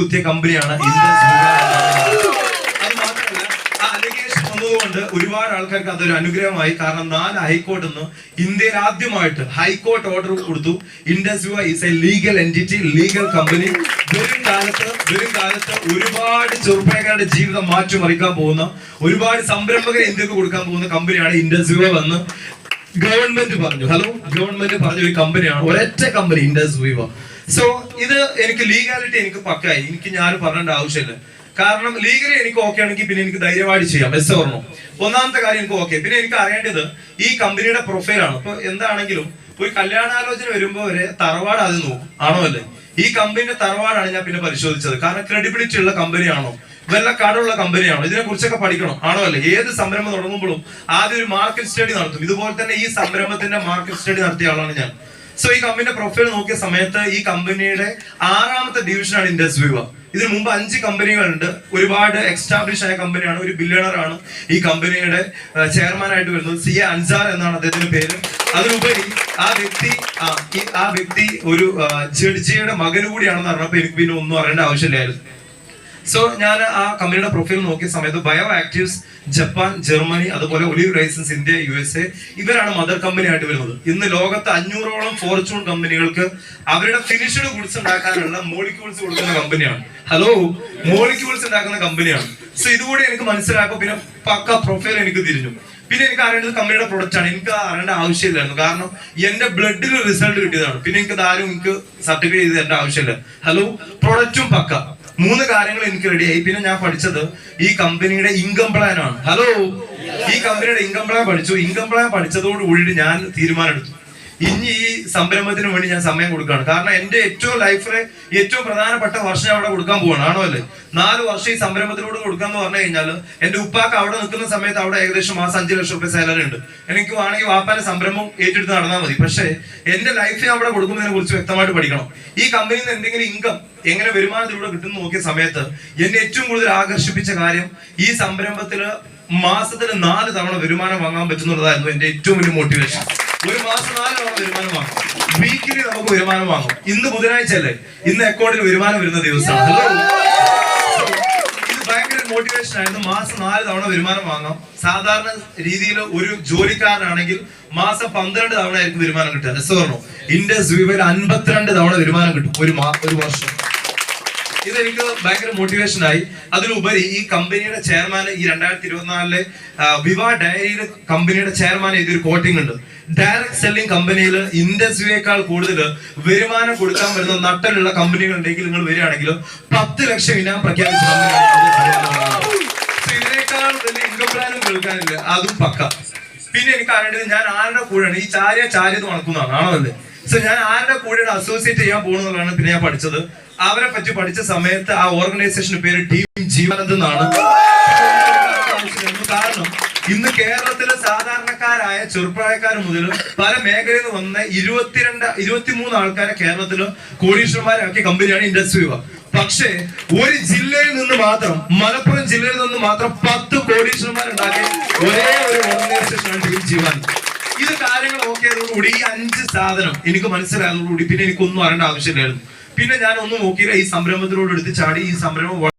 കുത്തിയ കമ്പനിയാണ് അത് ആ ഒരുപാട് ആൾക്കാർക്ക് അതൊരു അനുഗ്രഹമായി. കാരണം നാല് ഹൈക്കോർട്ടിൽ നിന്ന് ഇന്ത്യയിൽ ആദ്യമായിട്ട് ഹൈക്കോർട്ട് ഓർഡർ കൊടുത്തു. Indus is a legal entity legal company വരും കാലത്ത് വരും കാലത്ത് ഒരുപാട് ചെറുപ്പക്കാരുടെ ജീവിതം മാറ്റിമറിക്കാൻ പോകുന്ന ഒരുപാട് സംരംഭകരെ ഇന്ത്യയ്ക്ക് കൊടുക്കാൻ പോകുന്ന കമ്പനിയാണ് ഇൻഡസ് വന്ന് ഗവൺമെന്റ് പറഞ്ഞു. ഹലോ? ഗവൺമെന്റ് പറഞ്ഞ ഒരു കമ്പനിയാണ്. ഒരൊറ്റ കമ്പനി ഇൻഡസ് വിവോ സോ ഇത് എനിക്ക് ലീഗാലിറ്റി എനിക്ക് പക്കായി. എനിക്ക് ഞാൻ പറഞ്ഞേണ്ട ആവശ്യമില്ല. കാരണം ലീഗലി എനിക്ക് ഓക്കെ ആണെങ്കിൽ പിന്നെ എനിക്ക് ധൈര്യമായിട്ട് ചെയ്യാം. എസ് ഓർണോ ഒന്നാമത്തെ കാര്യം എനിക്ക് ഓക്കെ പിന്നെ എനിക്ക് അറിയേണ്ടത് ഈ കമ്പനിയുടെ പ്രൊഫൈലാണ് ഇപ്പൊ എന്താണെങ്കിലും ഒരു കല്യാണാലോചന വരുമ്പോ വരെ തറവാട് അത് നോക്കും. ആണോ അല്ലേ? ഈ കമ്പനിയുടെ തറവാടാണ് ഞാൻ പിന്നെ പരിശോധിച്ചത്. കാരണം ക്രെഡിബിലിറ്റി ഉള്ള കമ്പനിയാണോ വല്ല കടമുള്ള കമ്പനിയാണോ ഇതിനെ കുറിച്ചൊക്കെ പഠിക്കണം. ആണോ അല്ലേ? ഏത് സംരംഭം തുടങ്ങുമ്പോഴും ആദ്യം ഒരു മാർക്കറ്റ് സ്റ്റഡി നടത്തും. ഇതുപോലെ തന്നെ ഈ സംരംഭത്തിന്റെ മാർക്കറ്റ് സ്റ്റഡി നടത്തിയ ആളാണ് ഞാൻ. സോ ഈ കമ്പനിയുടെ പ്രൊഫൈൽ നോക്കിയ സമയത്ത് ഈ കമ്പനിയുടെ ആറാമത്തെ ഡിവിഷനാണ് ഇൻഡസ് വിവ ഇതിനു മുമ്പ് അഞ്ച് കമ്പനികളുണ്ട് ഒരുപാട് എക്സ്റ്റാബ്ലിഷ് ആയ കമ്പനിയാണ് ഒരു ബില്യണർ ആണ് ഈ കമ്പനിയുടെ ചെയർമാനായിട്ട് വരുന്നത്. സി എ അൻസാർ എന്നാണ് അദ്ദേഹത്തിന്റെ പേര്. അതിനുപരി ആ വ്യക്തി ആ, വ്യക്തി ഒരു ജഡ്ജിയുടെ മകന് കൂടിയാണെന്ന് എനിക്ക് പിന്നെ ഒന്നും അറിയേണ്ട ആവശ്യമില്ലായിരുന്നു. സോ ഞാൻ ആ കമ്പനിയുടെ പ്രൊഫൈൽ നോക്കിയ സമയത്ത് ബയോ ആക്റ്റീവ്സ് ജപ്പാൻ ജർമ്മനി അതുപോലെ ഒലിവ് റൈസൻസ് ഇന്ത്യ യു എസ് എ ഇവരാണ് മദർ കമ്പനി ആയിട്ട് വരുന്നത്. ഇന്ന് ലോകത്ത് അഞ്ഞൂറോളം ഫോർച്യൂൺ കമ്പനികൾക്ക് അവരുടെ ഫിനിഷ്ഡ് ഗുഡ്സ് ഉണ്ടാക്കാനുള്ള മോളിക്യൂൾസ് കൊടുക്കുന്ന കമ്പനിയാണ് ഹലോ മോളിക്യൂൾസ് ഉണ്ടാക്കുന്ന കമ്പനിയാണ് സോ ഇതുകൂടി എനിക്ക് മനസ്സിലായപ്പോ പിന്നെ പക്ക പ്രൊഫൈൽ എനിക്ക് തിരിഞ്ഞു. പിന്നെ എനിക്ക് അറിയേണ്ടത് കമ്പനിയുടെ പ്രൊഡക്റ്റ് ആണ്. എനിക്ക് അറിയേണ്ട ആവശ്യമില്ലായിരുന്നു. കാരണം എന്റെ ബ്ലഡിൽ റിസൾട്ട് കിട്ടിയതാണ്. പിന്നെ എനിക്ക് ആരും എനിക്ക് സർട്ടിഫൈ ചെയ്ത് തരേണ്ട ആവശ്യമില്ല. ഹലോ പ്രൊഡക്റ്റും പക്ക. മൂന്ന് കാര്യങ്ങൾ എനിക്ക് റെഡിയായി പിന്നെ ഞാൻ പഠിച്ചത് ഈ കമ്പനിയുടെ ഇൻകം പ്ലാൻ ആണ്. ഹലോ ഈ കമ്പനിയുടെ ഇൻകം പ്ലാൻ പഠിച്ചു. ഇൻകം പ്ലാൻ പഠിച്ചതോടുകൂടി ഞാൻ ഞാൻ തീരുമാനമെടുത്തു ഇനി ഈ സംരംഭത്തിന് വേണ്ടി ഞാൻ സമയം കൊടുക്കുകയാണ്. കാരണം എന്റെ ഏറ്റവും ലൈഫിലെ ഏറ്റവും പ്രധാനപ്പെട്ട വർഷം അവിടെ കൊടുക്കാൻ പോവാണ്. ആണോ അല്ലേ? നാല് വർഷം ഈ സംരംഭത്തിലൂടെ കൊടുക്കാന്ന് പറഞ്ഞു കഴിഞ്ഞാൽ എന്റെ ഉപ്പാക്ക് അവിടെ നിൽക്കുന്ന സമയത്ത് അവിടെ ഏകദേശം മാസം അഞ്ച് ലക്ഷം രൂപ സാലറി ഉണ്ട്. എനിക്ക് വേണമെങ്കിൽ വാപ്പാന്റെ സംരംഭം ഏറ്റെടുത്ത് നടന്നാൽ മതി. പക്ഷേ ലൈഫ് ഞാൻ അവിടെ കൊടുക്കുന്നതിനെ കുറിച്ച് വ്യക്തമായിട്ട് പഠിക്കണം. ഈ കമ്പനിയിൽ നിന്ന് എന്തെങ്കിലും ഇൻകം എങ്ങനെ വരുമാനത്തിലൂടെ കിട്ടുന്നു നോക്കിയ സമയത്ത് എന്നെ ഏറ്റവും കൂടുതൽ ആകർഷിപ്പിച്ച കാര്യം ഈ സംരംഭത്തിൽ മാസത്തിൽ നാല് തവണ വരുമാനം വാങ്ങാൻ പറ്റുന്നുള്ളതായിരുന്നു എന്റെ ഏറ്റവും വലിയ മോട്ടിവേഷൻ ഒരു മാസം നാല് തവണ വരുമാനം വാങ്ങും. വീക്കിലി നമുക്ക് വരുമാനം വാങ്ങും. ഇന്ന് ബുധനാഴ്ച അല്ലേ? ഇന്ന് അക്കൗണ്ടിൽ വരുമാനം വരുന്ന ദിവസമാണ് ഇത് ഭയങ്കര മോട്ടിവേഷൻ ആയിരുന്നു. മാസം നാല് തവണ വരുമാനം വാങ്ങാം. സാധാരണ രീതിയിൽ ഒരു ജോലിക്കാരനാണെങ്കിൽ മാസം പന്ത്രണ്ട് തവണ ആയിരിക്കും വരുമാനം കിട്ടുക. ഇൻഡസ് വിവയിൽ അൻപത്തിരണ്ട് തവണ വരുമാനം കിട്ടും. ഒരു ഒരു വർഷം. ഇതെനിക്ക് ഭയങ്കര മോട്ടിവേഷൻ ആയി. അതിലുപരി ഈ കമ്പനിയുടെ ചെയർമാൻ ഈ രണ്ടായിരത്തി ഇരുപത്തിനാലിലെ വിവ ഡയറിയിൽ കമ്പനിയുടെ ചെയർമാൻ എഴുതിയൊരു കോട്ടിംഗ് ഉണ്ട്. ഡയറക്ട് സെല്ലിംഗ് കമ്പനിയിൽ ഇൻഡസ്ട്രിയേക്കാൾ കൂടുതൽ വരുമാനം കൊടുക്കാൻ വരുന്ന നട്ടലുള്ള കമ്പനികൾ ഉണ്ടെങ്കിൽ നിങ്ങൾ വരികയാണെങ്കിൽ പത്ത് ലക്ഷം ഇനാം പ്രഖ്യാപിച്ച വലിയ ഇൻകം പ്ലാനും കേൾക്കാനില്ല അതും പക്ക. പിന്നെ എനിക്ക് അറിയേണ്ടത് ഞാൻ ആരുടെ കൂടെയാണ്? ഈ ചാരിയ ചാരിയത് മണക്കുന്നതാണ് ആണോ അല്ലേ? സോ ഞാൻ ആരുടെ കൂടെയാണ് അസോസിയേറ്റ് ചെയ്യാൻ പോകുന്നതാണ് പിന്നെ ഞാൻ പഠിച്ചത്. അവരെ പറ്റി പഠിച്ച സമയത്ത് ആ ഓർഗനൈസേഷന്റെ പേര് ടീം ജീവനന്ദ് എന്നാണ്. കാരണം ഇന്ന് കേരളത്തിലെ സാധാരണക്കാരായ ചെറുപ്രായക്കാർ മുതലും പല മേഖലയിൽ നിന്ന് വന്ന ഇരുപത്തിരണ്ട് ഇരുപത്തിമൂന്ന് ആൾക്കാരെ കേരളത്തിലും കോടീശ്വരന്മാരാക്കിയ കമ്പനിയാണ് ഇൻഡസ്ട്രി പക്ഷേ ഒരു ജില്ലയിൽ നിന്ന് മാത്രം മലപ്പുറം ജില്ലയിൽ നിന്ന് മാത്രം പത്ത് കോടീശ്വരന്മാരുണ്ടാക്കിയ ഒരേ ഒരു ഓർഗനൈസേഷനാണ് ടീം ജീവൻ ഇത് കാര്യങ്ങൾ ഓക്കെ ആയതോടുകൂടി ഈ അഞ്ച് സാധനം എനിക്ക് മനസ്സിലായതോടുകൂടി പിന്നെ എനിക്കൊന്നും അറിയേണ്ട ആവശ്യമില്ലായിരുന്നു. പിന്നെ ഞാൻ ഒന്ന് നോക്കിയില്ല ഈ സംരംഭത്തിനോട് എടുത്ത് ചാടി ഈ സംരംഭം